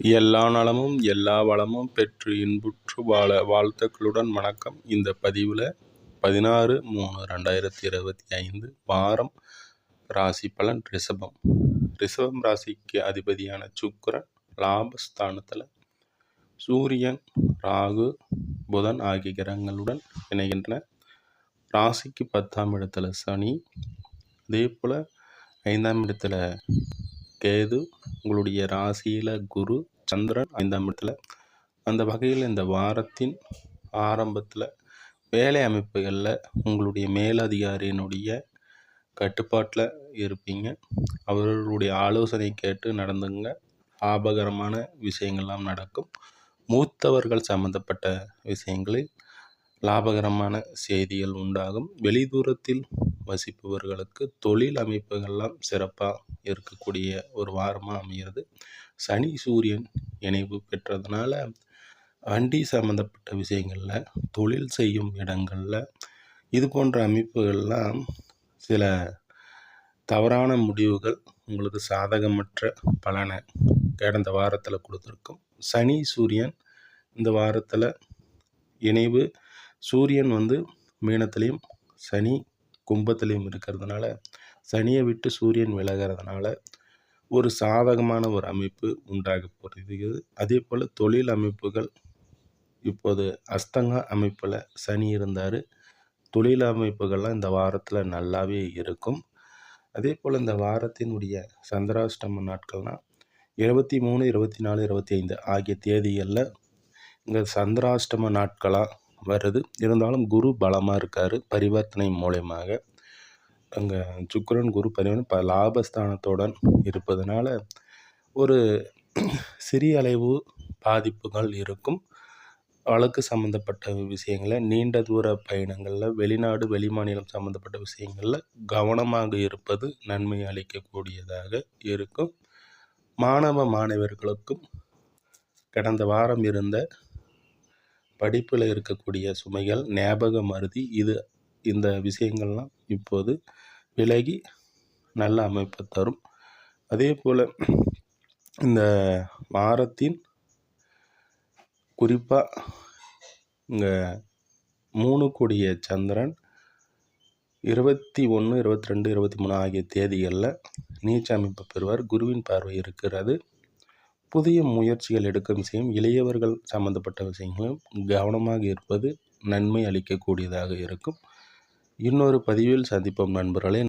எல்லா நலமும் எல்லா வளமும் பெற்று இன்புற்று வாழ வாழ்த்துக்களுடன் வணக்கம். இந்த பதிவில் பதினாறு மூணு ரெண்டாயிரத்தி இருபத்தி ஐந்து வாரம் ராசி பலன் ரிஷபம். ரிஷபம் ராசிக்கு அதிபதியான சுக்கரன் லாபஸ்தானத்தில் சூரியன் ராகு புதன் ஆகிய கிரகங்களுடன் இணைகின்றன. ராசிக்கு பத்தாம் இடத்துல சனி அதே போல் ஐந்தாம் இடத்துல கேது உங்களுடைய ராசியில் குரு சந்திரன் ஐந்தாம் இடத்துல. அந்த வகையில் இந்த வாரத்தின் ஆரம்பத்தில் வேலை அமைப்புகளில் உங்களுடைய மேலதிகாரியினுடைய கட்டுப்பாட்டில் இருப்பீங்க. அவர்களுடைய ஆலோசனை கேட்டு நடந்துங்க. ஆபகரமான விஷயங்கள்லாம் நடக்கும். மூத்தவர்கள் சம்மந்தப்பட்ட விஷயங்களில் லாபகரமான செய்திகள் உண்டாகும். வெளிதூரத்தில் வசிப்பவர்களுக்கு தொழில் அமைப்புகள்லாம் சிறப்பாக இருக்கக்கூடிய ஒரு வாரமாக அமைகிறது. சனி சூரியன் இணைவு பெற்றதுனால வண்டி சம்மந்தப்பட்ட விஷயங்களில் தொழில் செய்யும் இடங்களில் இது போன்ற அமைப்புகள்லாம் சில தவறான முடிவுகள் உங்களுக்கு சாதகமற்ற பலனை கடந்த வாரத்தில் கொடுத்துருக்கும். சனி சூரியன் இந்த வாரத்தில் இணைவு. சூரியன் வந்து மீனத்துலேயும் சனி கும்பத்துலேயும் இருக்கிறதுனால சனியை விட்டு சூரியன் விலகிறதுனால ஒரு சாதகமான ஒரு அமைப்பு உண்டாக போகிறது. அதே போல் தொழில் அமைப்புகள் இப்போது அஸ்தங்க அமைப்பில் சனி இருந்தார். தொழில் அமைப்புகள்லாம் இந்த வாரத்தில் நல்லாவே இருக்கும். அதே போல் இந்த வாரத்தினுடைய சந்திராஷ்டம நாட்கள்னால் இருபத்தி மூணு இருபத்தி நாலு இருபத்தி ஐந்து ஆகிய தேதிகளில் இங்கே சந்திராஷ்டம நாட்களாக வருது. இருந்தாலும் குரு பலமாக இருக்கார் பரிவர்த்தனை மூலயமாக. அங்கே சுக்கரன் குரு பரிவன் ப லாபஸ்தானத்துடன் இருப்பதனால ஒரு சிறிய அளவு பாதிப்புகள் இருக்கும். வழக்கு சம்மந்தப்பட்ட விஷயங்களில் நீண்ட தூர பயணங்களில் வெளிநாடு வெளிமாநிலம் சம்மந்தப்பட்ட விஷயங்களில் கவனமாக இருப்பது நன்மை அளிக்கக்கூடியதாக இருக்கும். மாணவ மாணவர்களுக்கும் கடந்த வாரம் இருந்த படிப்பில் இருக்கக்கூடிய சுமைகள் ஞாபக மருதி இது இந்த விஷயங்கள்லாம் இப்போது விலகி நல்ல அமைப்பை தரும். அதே போல் இந்த வாரத்தின் குறிப்பாக இங்கே மூணு கூடிய சந்திரன் இருபத்தி ஒன்று இருபத்தி ரெண்டு இருபத்தி மூணு ஆகிய தேதிகளில் நீச்ச அமைப்பு பெறுவார். குருவின் பார்வை இருக்கிறது. புதிய முயற்சிகள் எடுக்கும் விஷயம் இளையவர்கள் சம்மந்தப்பட்ட விஷயங்களும் கவனமாக இருப்பது நன்மை அளிக்கக்கூடியதாக இருக்கும். இன்னொரு பதிவில் சந்திப்போம் நண்பர்களே.